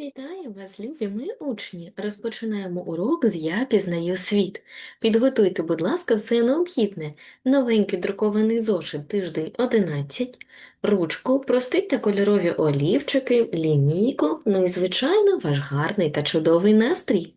Вітаю вас, любі ми учні! Розпочинаємо урок з Я пізнаю світ. Підготуйте, будь ласка, все необхідне. Новенький друкований зошит тиждень 11, ручку, простий та кольорові олівчики, лінійку, ну і, звичайно, ваш гарний та чудовий настрій.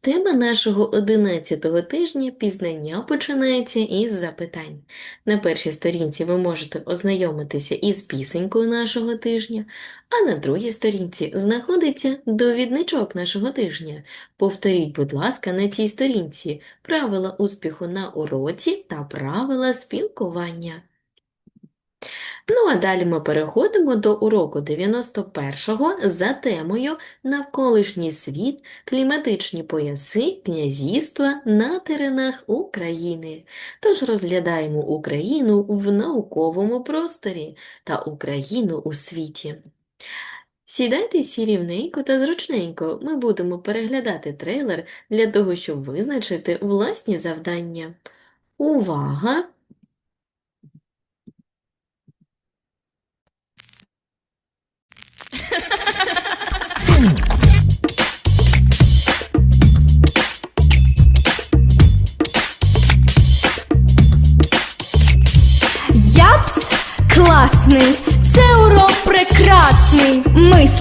Тема нашого 11-го тижня пізнання починається із запитань. На першій сторінці ви можете ознайомитися із пісенькою нашого тижня, а на другій сторінці знаходиться довідничок нашого тижня. Повторіть, будь ласка, на цій сторінці правила успіху на уроці та правила спілкування. Ну а далі ми переходимо до уроку 91-го за темою Навколишній світ, кліматичні пояси, князівства на теренах України. Тож розглядаємо Україну в науковому просторі та Україну у світі. Сідайте всі рівненько та зручненько. Ми будемо переглядати трейлер для того, щоб визначити власні завдання. Увага!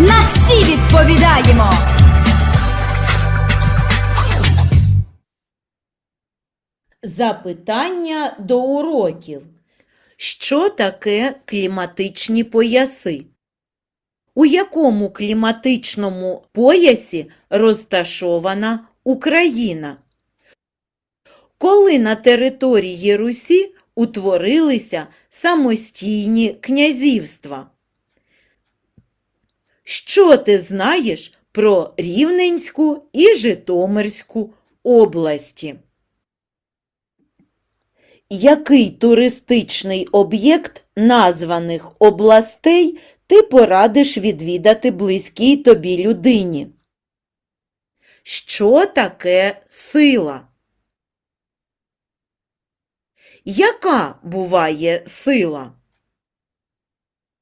на всі відповідаємо. Запитання до уроків. Що таке кліматичні пояси? У якому кліматичному поясі розташована Україна? Коли на території Русі утворилися самостійні князівства? Що ти знаєш про Рівненську і Житомирську області? Який туристичний об'єкт названих областей ти порадиш відвідати близькій тобі людині? Що таке сила? Яка буває сила?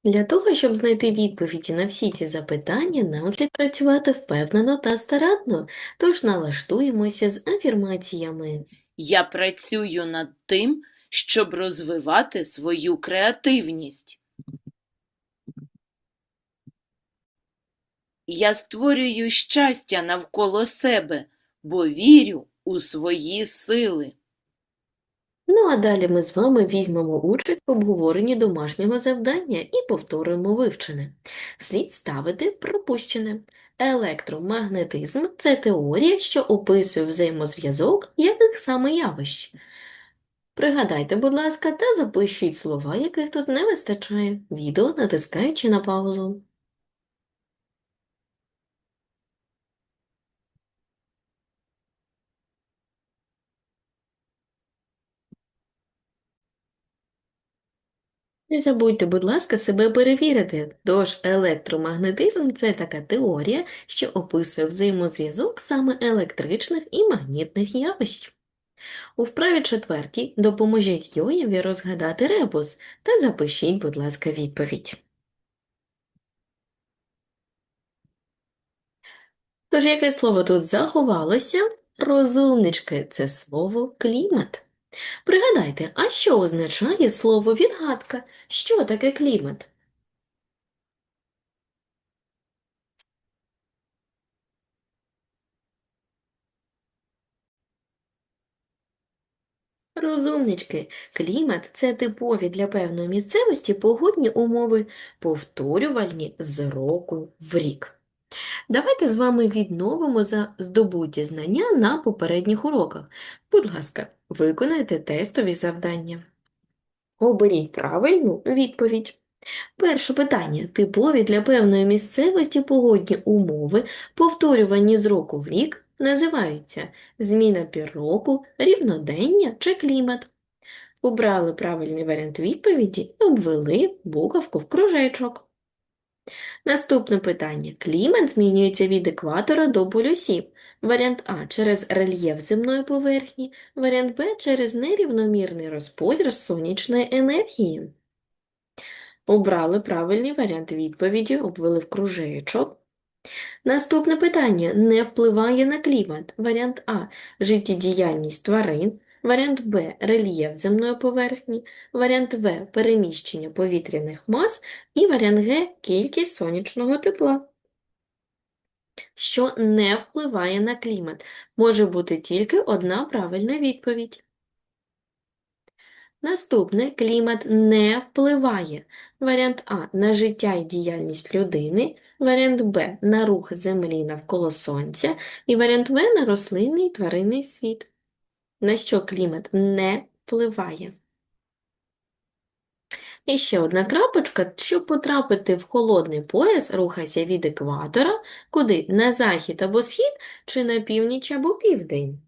Для того, щоб знайти відповіді на всі ці запитання, нам слід працювати впевнено та старанно, тож налаштуємося з афірмаціями. Я працюю над тим, щоб розвивати свою креативність. Я створюю щастя навколо себе, бо вірю у свої сили. Ну а далі ми з вами візьмемо участь в обговоренні домашнього завдання і повторимо вивчене. Слід ставити пропущене. Електромагнетизм – це теорія, що описує взаємозв'язок яких саме явищ. Пригадайте, будь ласка, та запишіть слова, яких тут не вистачає, відео натискаючи на паузу. Не забудьте, будь ласка, себе перевірити. Тож електромагнетизм – це така теорія, що описує взаємозв'язок саме електричних і магнітних явищ. У вправі четвертій допоможіть Йоєві розгадати ребус та запишіть, будь ласка, відповідь. Тож яке слово тут заховалося? Розумнички – це слово клімат. Пригадайте, а що означає слово відгадка? Що таке клімат? Розумнички, клімат – це типові для певної місцевості погодні умови, повторювальні з року в рік. Давайте з вами відновимо за здобуті знання на попередніх уроках. Будь ласка, виконайте тестові завдання. Оберіть правильну відповідь. Перше питання. Типові для певної місцевості погодні умови, повторювані з року в рік, називаються зміна пір року, рівнодення чи клімат. Обрали правильний варіант відповіді і обвели буковку в кружечок. Наступне питання. Клімат змінюється від екватора до полюсів. Варіант А через рельєф земної поверхні, варіант Б через нерівномірний розподіл сонячної енергії. Обрали правильний варіант відповіді, обвели в кружечок. Наступне питання не впливає на клімат. Варіант А – життєдіяльність тварин, варіант Б – рельєф земної поверхні, варіант В – переміщення повітряних мас і варіант Г – кількість сонячного тепла. Що не впливає на клімат? Може бути тільки одна правильна відповідь. Наступне – клімат не впливає. Варіант А – на життя і діяльність людини, варіант Б – на рух Землі навколо Сонця і варіант В – на рослинний і тваринний світ. На що клімат не впливає? І ще одна крапочка. Щоб потрапити в холодний пояс, рухайся від екватора, куди? На захід або схід, чи на північ або південь?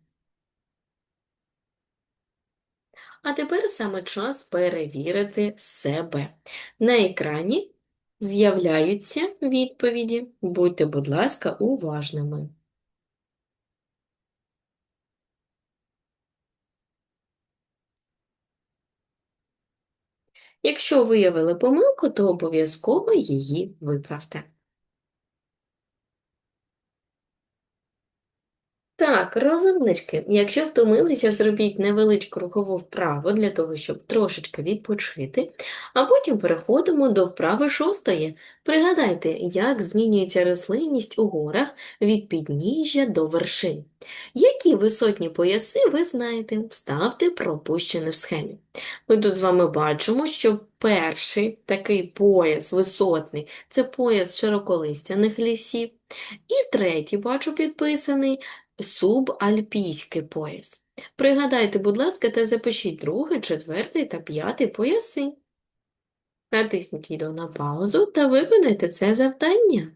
А тепер саме час перевірити себе. На екрані з'являються відповіді. Будьте, будь ласка, уважними. Якщо виявили помилку, то обов'язково її виправте. Так, розумнички, якщо втомилися, зробіть невеличку рухову вправу для того, щоб трошечки відпочити, а потім переходимо до вправи шостої. Пригадайте, як змінюється рослинність у горах від підніжжя до вершин. Які висотні пояси ви знаєте, ставте пропущене в схемі. Ми тут з вами бачимо, що перший такий пояс висотний – це пояс широколистяних лісів, і третій, бачу, підписаний – субальпійський пояс. Пригадайте, будь ласка, та запишіть другий, четвертий та п'ятий пояси. Натисніть відео на паузу та виконайте це завдання.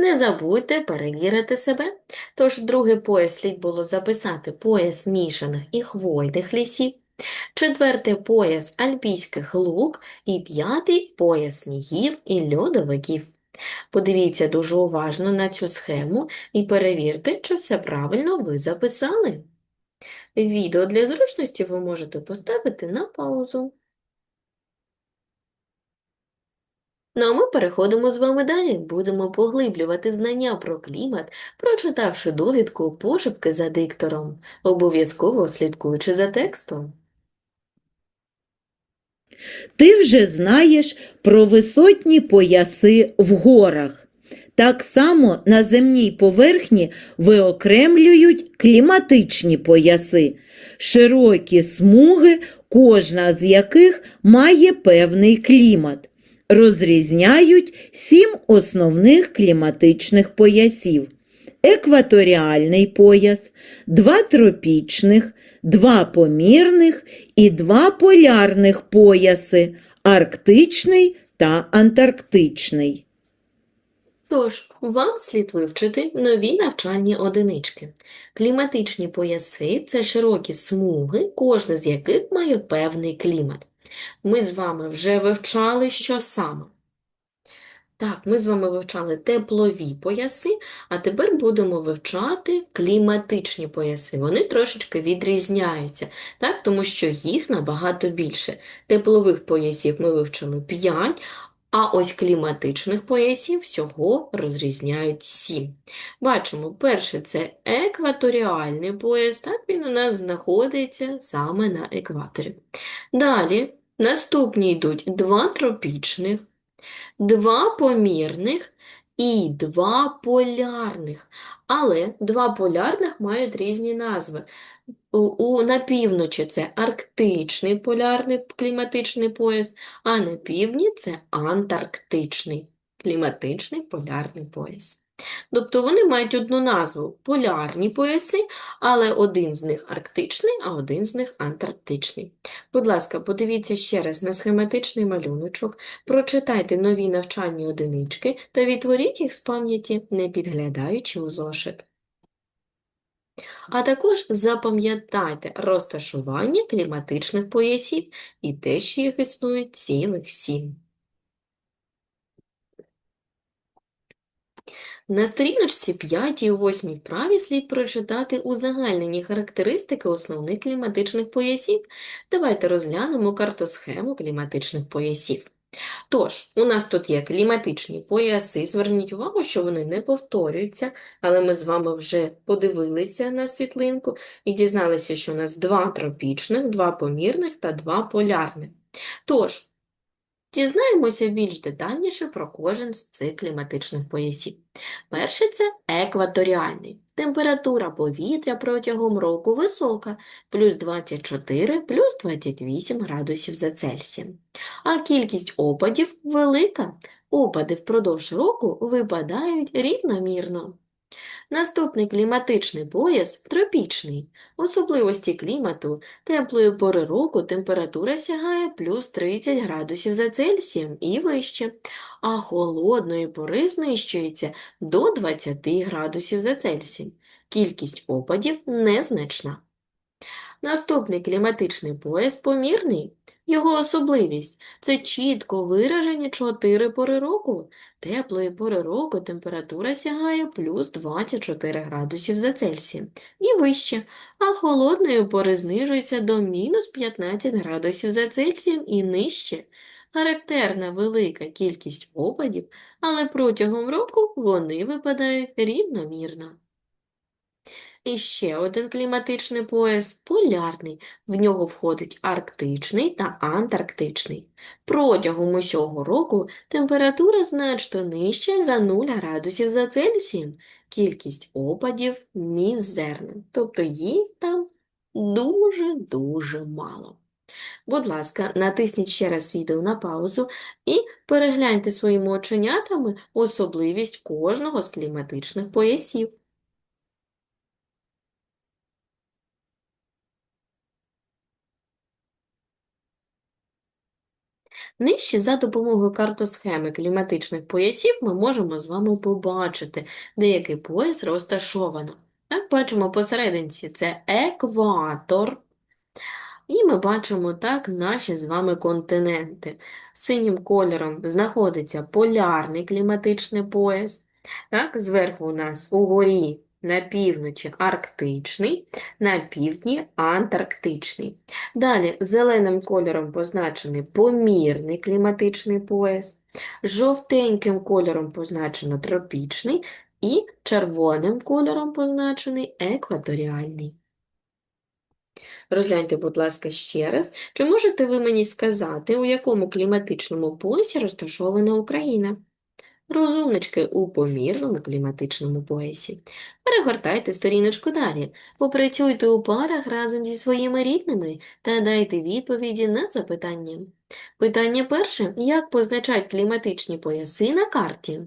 Не забудьте перевірити себе. Тож другий пояс слід було записати пояс мішаних і хвойних лісів, четвертий пояс альпійських луг і п'ятий пояс снігів і льодовиків. Подивіться дуже уважно на цю схему і перевірте, чи все правильно ви записали. Відео для зручності ви можете поставити на паузу. Ну а ми переходимо з вами далі. Будемо поглиблювати знання про клімат, прочитавши довідку пошепки за диктором, обов'язково слідкуючи за текстом. Ти вже знаєш про висотні пояси в горах. Так само на земній поверхні виокремлюють кліматичні пояси, широкі смуги, кожна з яких має певний клімат. Розрізняють сім основних кліматичних поясів. Екваторіальний пояс, два тропічних, два помірних і два полярних пояси арктичний та антарктичний. Тож, вам слід вивчити нові навчальні одинички. Кліматичні пояси – це широкі смуги, кожна з яких має певний клімат. Ми з вами вже вивчали, що саме. Так, ми з вами вивчали теплові пояси, а тепер будемо вивчати кліматичні пояси. Вони трошечки відрізняються, так, тому що їх набагато більше. Теплових поясів ми вивчили 5, а ось кліматичних поясів всього розрізняють 7. Бачимо, перше це екваторіальний пояс, так він у нас знаходиться саме на екваторі. Далі наступні йдуть два тропічних, два помірних і два полярних. Але два полярних мають різні назви. У, у, на півночі це арктичний полярний кліматичний пояс, а на півдні це антарктичний кліматичний полярний пояс. Тобто вони мають одну назву – полярні пояси, але один з них арктичний, а один з них антарктичний. Будь ласка, подивіться ще раз на схематичний малюночок, прочитайте нові навчальні одинички та відтворіть їх з пам'яті, не підглядаючи у зошит. А також запам'ятайте розташування кліматичних поясів і те, що їх існує цілих сім. На сторіночці 5 і 8 вправі слід прочитати узагальнені характеристики основних кліматичних поясів. Давайте розглянемо картосхему кліматичних поясів. Тож, у нас тут є кліматичні пояси. Зверніть увагу, що вони не повторюються, але ми з вами вже подивилися на світлинку і дізналися, що у нас два тропічних, два помірних та два полярних. Тож, дізнаємося більш детальніше про кожен з цих кліматичних поясів. Перший – це екваторіальний. Температура повітря протягом року висока – плюс 24, плюс 28 градусів за Цельсієм. А кількість опадів велика. Опади впродовж року випадають рівномірно. Наступний кліматичний пояс – тропічний. Особливості клімату – теплої пори року температура сягає плюс 30 градусів за Цельсієм і вище, а холодної пори знищується до 20 градусів за Цельсієм. Кількість опадів незначна. Наступний кліматичний пояс помірний. Його особливість – це чітко виражені чотири пори року. Теплої пори року температура сягає плюс 24 градусів за Цельсієм і вище, а холодної пори знижується до мінус 15 градусів за Цельсієм і нижче. Характерна велика кількість опадів, але протягом року вони випадають рівномірно. І ще один кліматичний пояс – полярний. В нього входить арктичний та антарктичний. Протягом усього року температура значно нижча за 0 градусів за Цельсієм. Кількість опадів мізерна, тобто їх там дуже-дуже мало. Будь ласка, натисніть ще раз відео на паузу і перегляньте своїми оченятами особливість кожного з кліматичних поясів. Нижче за допомогою картосхеми кліматичних поясів ми можемо з вами побачити, де який пояс розташовано. Так, бачимо посерединці це екватор. І ми бачимо так наші з вами континенти. Синім кольором знаходиться полярний кліматичний пояс. Так, зверху у нас угорі на півночі арктичний, на півдні антарктичний. Далі зеленим кольором позначений помірний кліматичний пояс, жовтеньким кольором позначено тропічний і червоним кольором позначений екваторіальний. Розгляньте, будь ласка, ще раз, чи можете ви мені сказати, у якому кліматичному поясі розташована Україна? Розумнички у помірному кліматичному поясі. Перегортайте сторіночку далі, попрацюйте у парах разом зі своїми рідними та дайте відповіді на запитання. Питання перше. Як позначають кліматичні пояси на карті?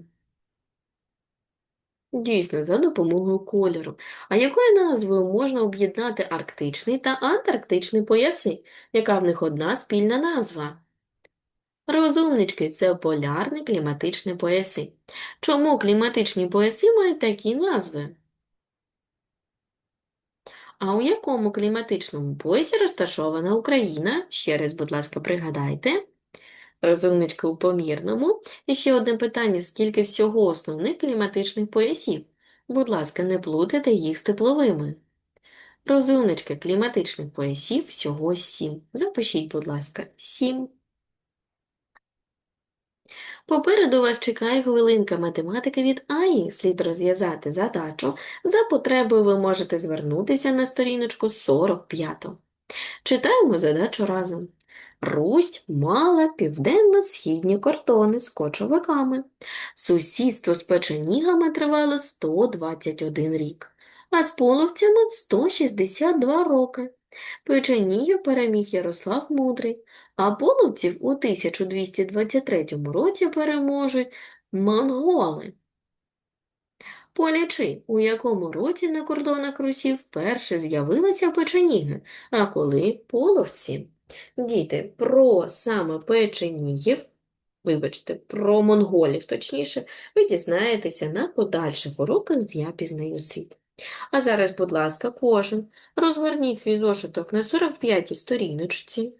Дійсно, за допомогою кольору. А якою назвою можна об'єднати арктичний та антарктичний пояси? Яка в них одна спільна назва? Розумнички – це полярні кліматичні пояси. Чому кліматичні пояси мають такі назви? А у якому кліматичному поясі розташована Україна? Ще раз, будь ласка, пригадайте. Розумнички у помірному. І ще одне питання, скільки всього основних кліматичних поясів? Будь ласка, не плутайте їх з тепловими. Розумнички кліматичних поясів всього сім. Запишіть, будь ласка, сім. Попереду вас чекає хвилинка математики від АІ. Слід розв'язати задачу. За потребою ви можете звернутися на сторіночку 45. Читаємо задачу разом. Русь мала південно-східні кордони з кочовиками. Сусідство з печенігами тривало 121 рік, а з половцями 162 роки. Печенігів переміг Ярослав Мудрий, а половців у 1223 році переможуть монголи. Поляči, у якому році на кордонах Русі вперше з'явилися печеніги, а коли половці. Діти, про саме печенігів, вибачте, про монголів точніше, ви дізнаєтеся на подальших уроках з «Я пізнаю світ». А зараз, будь ласка, кожен розгорніть свій зошиток на 45-й сторіночці.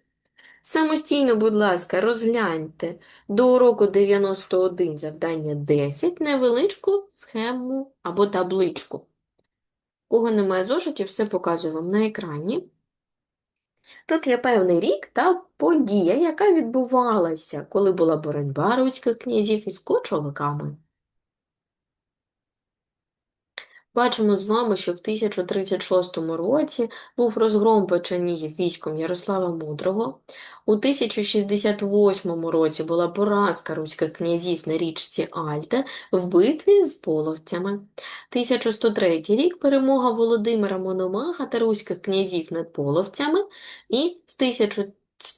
Самостійно, будь ласка, розгляньте до уроку 91 завдання 10 невеличку схему або табличку. Кого немає зошитів, все показую вам на екрані. Тут є певний рік та подія, яка відбувалася, коли була боротьба руських князів із кочовиками. Бачимо з вами, що в 1036 році був розгром Печенігів військом Ярослава Мудрого. У 1068 році була поразка руських князів на річці Альте в битві з половцями. 1103 рік перемога Володимира Мономаха та руських князів над половцями. І з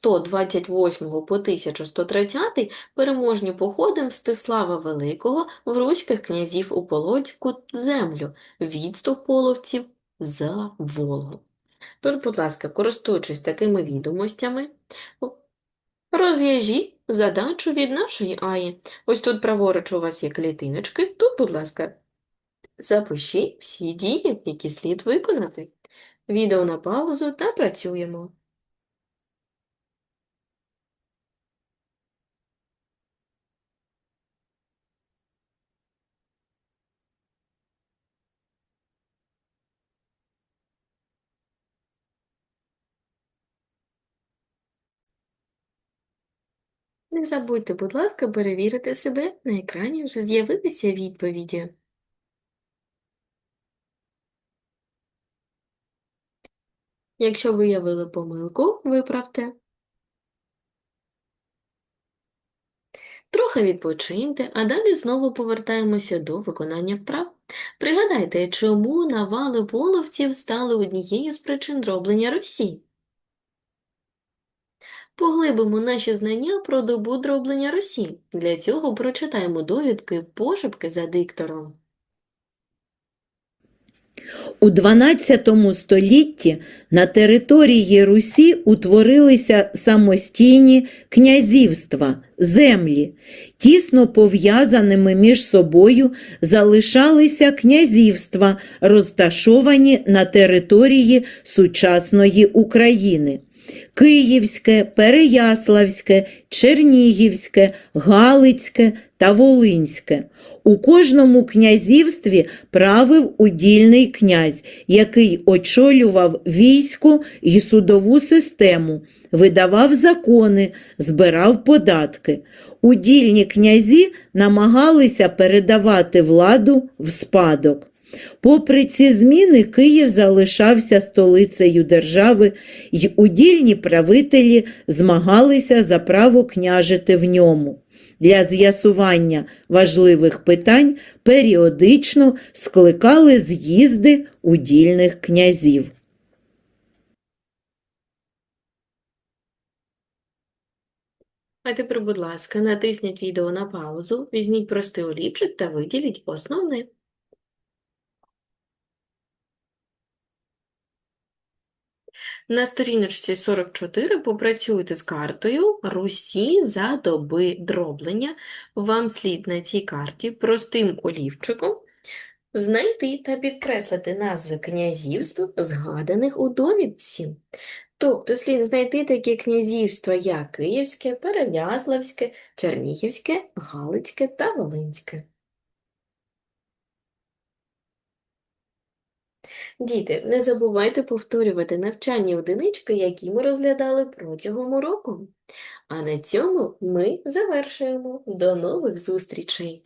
1128 по 1130 переможні походи Мстислава Великого в руських князів у Полоцьку землю, відступ половців за Волгу. Тож, будь ласка, користуючись такими відомостями, розв'яжіть задачу від нашої Аї. Ось тут праворуч у вас є клітиночки, тут, будь ласка, запишіть всі дії, які слід виконати. Відео на паузу та працюємо. Не забудьте, будь ласка, перевірити себе. На екрані вже з'явилися відповіді. Якщо виявили помилку, виправте. Трохи відпочиньте, а далі знову повертаємося до виконання вправ. Пригадайте, чому навали половців стали однією з причин дроблення Росії. Поглибимо наші знання про добу дроблення Росії. Для цього прочитаємо довідки пошепки за диктором. У XII столітті на території Русі утворилися самостійні князівства, землі. Тісно пов'язаними між собою залишалися князівства, розташовані на території сучасної України. Київське, Переяславське, Чернігівське, Галицьке та Волинське. У кожному князівстві правив удільний князь, який очолював військо і судову систему, видавав закони, збирав податки. Удільні князі намагалися передавати владу в спадок. Попри ці зміни, Київ залишався столицею держави, й удільні правителі змагалися за право княжити в ньому. Для з'ясування важливих питань періодично скликали з'їзди удільних князів. А тепер, будь ласка, натисніть відео на паузу, візьміть простий олівчик та виділіть основне. На сторіночці 44 попрацюйте з картою Русі за доби дроблення. Вам слід на цій карті простим олівчиком знайти та підкреслити назви князівств, згаданих у довідці. Тобто слід знайти такі князівства, як Київське, Переяславське, Чернігівське, Галицьке та Волинське. Діти, не забувайте повторювати навчальні одинички, які ми розглядали протягом уроку. А на цьому ми завершуємо. До нових зустрічей!